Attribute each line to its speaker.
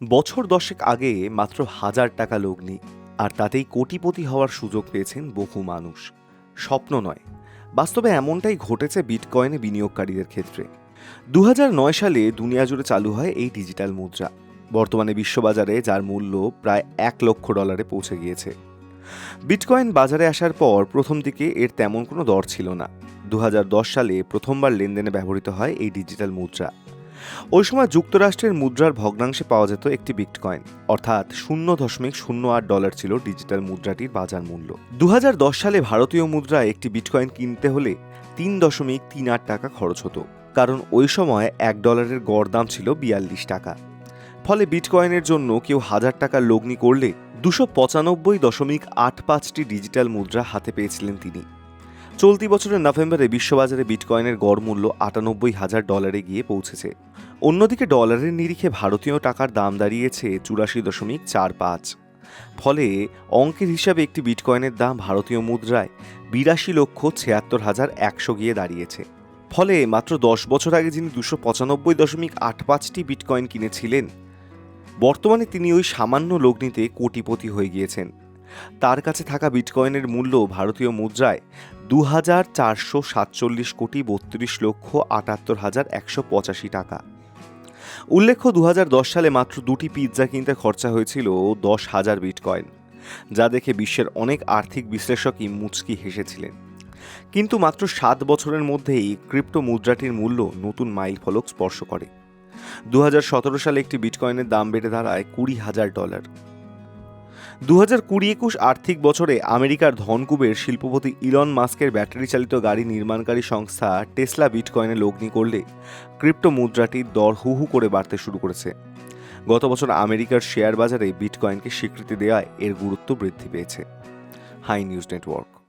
Speaker 1: বছর দশেক আগে মাত্র হাজার টাকা লগ্নি, আর তাতেই কোটিপতি হওয়ার সুযোগ পেয়েছেন বহু মানুষ। স্বপ্ন নয়, বাস্তবে এমনটাই ঘটেছে বিটকয়েনে বিনিয়োগকারীদের ক্ষেত্রে। দু সালে দুনিয়া জুড়ে চালু হয় এই ডিজিটাল মুদ্রা। বর্তমানে বিশ্ববাজারে যার মূল্য প্রায় এক লক্ষ ডলারে পৌঁছে গিয়েছে। বিটকয়েন বাজারে আসার পর প্রথম দিকে এর তেমন কোনো দর ছিল না। দু হাজার দশ সালে প্রথমবার লেনদেনে ব্যবহৃত হয় এই ডিজিটাল মুদ্রা। ওই সময় যুক্তরাষ্ট্রের মুদ্রার ভগ্নাংশে পাওয়া যেত একটি বিটকয়েন। অর্থাৎ শূন্য দশমিক শূন্য আট ডলার ছিল ডিজিটাল মুদ্রাটির বাজার মূল্য। দু হাজার দশ সালে ভারতীয় মুদ্রায় একটি বিটকয়েন কিনতে হলে তিন দশমিক তিন আট টাকা খরচ হতো। কারণ ওই সময় এক ডলারের গড় দাম ছিল বিয়াল্লিশ টাকা। ফলে বিটকয়েনের জন্য কেউ হাজার টাকা লগ্নি করলে দুশো পঁচানব্বই দশমিক আট পাঁচটি ডিজিটাল মুদ্রা হাতে পেয়েছিলেন তিনি। চলতি বছরের নভেম্বরে বিশ্ববাজারে বিটকয়েনের গড় মূল্য আটানব্বই হাজার ডলারে গিয়ে পৌঁছেছে। অন্যদিকে ডলারের নিরিখে ভারতীয় টাকার দাম দাঁড়িয়েছে চুরাশি দশমিক চার পাঁচ। ফলে অঙ্কের হিসাবে একটি বিটকয়েনের দাম ভারতীয় মুদ্রায় বিরাশি লক্ষ ছিয়াত্তর হাজার একশো গিয়ে দাঁড়িয়েছে। ফলে মাত্র দশ বছর আগে যিনি দুশো পঁচানব্বই দশমিক আট পাঁচটি বিটকয়েন কিনেছিলেন, বর্তমানে তিনি ওই সামান্য লগ্নিতে কোটিপতি হয়ে গিয়েছেন। তার কাছে থাকা বিটকয়েনের মূল্য ভারতীয় মুদ্রায় দু হাজার চারশো সাতচল্লিশ কোটি বত্রিশ লক্ষ আটাত্তর হাজার একশো পঁচাশি টাকা। উল্লেখ্য দু হাজার দশ সালে মাত্র দুটি পিৎজা কিনতে খরচা হয়েছিল দশ হাজার বিটকয়েন, যা দেখে বিশ্বের অনেক আর্থিক বিশ্লেষকই মুচকি হেসেছিলেন। কিন্তু মাত্র সাত বছরের মধ্যেই ক্রিপ্টো মুদ্রাটির মূল্য নতুন মাইল ফলক স্পর্শ করে। দু হাজার সতেরো সালে একটি বিটকয়েনের দাম বেড়ে দাঁড়ায় কুড়ি হাজার ডলার। দু হাজার কুড়ি একুশ আর্থিক বছরে আমেরিকার ধনকুবের শিল্পপতি ইলন মাস্কের ব্যাটারি চালিত গাড়ি নির্মাণকারী সংস্থা টেসলা বিটকয়েনে লগ্নি করলে ক্রিপ্টো মুদ্রাটির দর হু হু করে বাড়তে শুরু করেছে। গত বছর আমেরিকার শেয়ার বাজারে বিটকয়েনকে স্বীকৃতি দেওয়ায় এর গুরুত্ব বৃদ্ধি পেয়েছে। Hi news network.